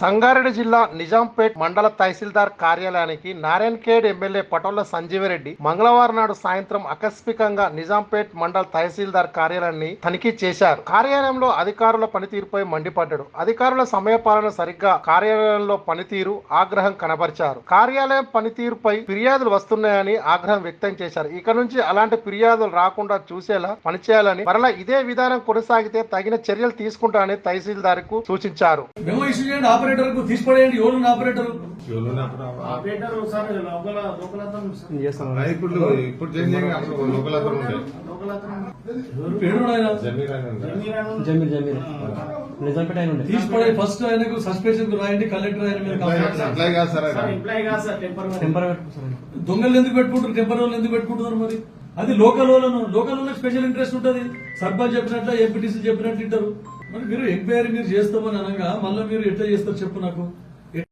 సంగారెడ్డి జిల్లా నిజాంపేట్ మండల తహసీల్దార్ కార్యాలయానికి నారాయణఖేడ్ ఎమ్మెల్యే పటోళ్ళ సంజీవరెడ్డి మంగళవారం నాడు సాయంత్రం ఆకస్మికంగా నిజాంపేట్ మండల తహసీల్దార్ కార్యాలయాన్ని తనిఖీ చేశారు. కార్యాలయంలో అధికారుల పనితీరుపై మండిపడ్డాడు. అధికారుల సమయపాలన సరిగ్గా కార్యాలయంలో పనితీరు ఆగ్రహం కనబరిచారు. కార్యాలయం పనితీరుపై ఫిర్యాదులు వస్తున్నాయని ఆగ్రహం వ్యక్తం చేశారు. ఇక నుంచి అలాంటి ఫిర్యాదులు రాకుండా చూసేలా పనిచేయాలని మరలా ఇదే విధానం కొనసాగితే తగిన చర్యలు తీసుకుంటానని తహసీల్దార్కు సూచించారు ఆపరేటర్కు తీసిపడేయండి ఎవరు ఆపరేటర్? ఆపరేటర్ ఒకసారి లోకల్ లోకల్ అతను సార్. అది ఇప్పుడు ఇప్పుడు చేంజ్ చేయండి అప్పుడు లోకల్ అతను ఉండే. లోకల్ అతను పేరు ఆయన? జమీర్ జమీర్ నిజాంపేట తీసిపడే ఫస్ట్ ఆయనకు సస్పెన్షన్ రాయండి కలెక్టర్ ఆయన టెంపర్ దొంగలు ఎందుకు పెట్టుకుంటారు? టెంపర్ ఎందుకు పెట్టుకుంటున్నారు మరి? అది లోకల్ వాళ్ళను లోకల్ వాళ్ళకి స్పెషల్ ఇంట్రెస్ట్ ఉంటుంది. సర్పంచ్ చెప్పినట్టు ఎంపీటీసీ చెప్పినట్టు వింటారు మరి మీరు ఎంక్వైరీ మీరు చేస్తామని అనగా మళ్ళీ మీరు ఎట్లా చేస్తారు చెప్పు నాకు.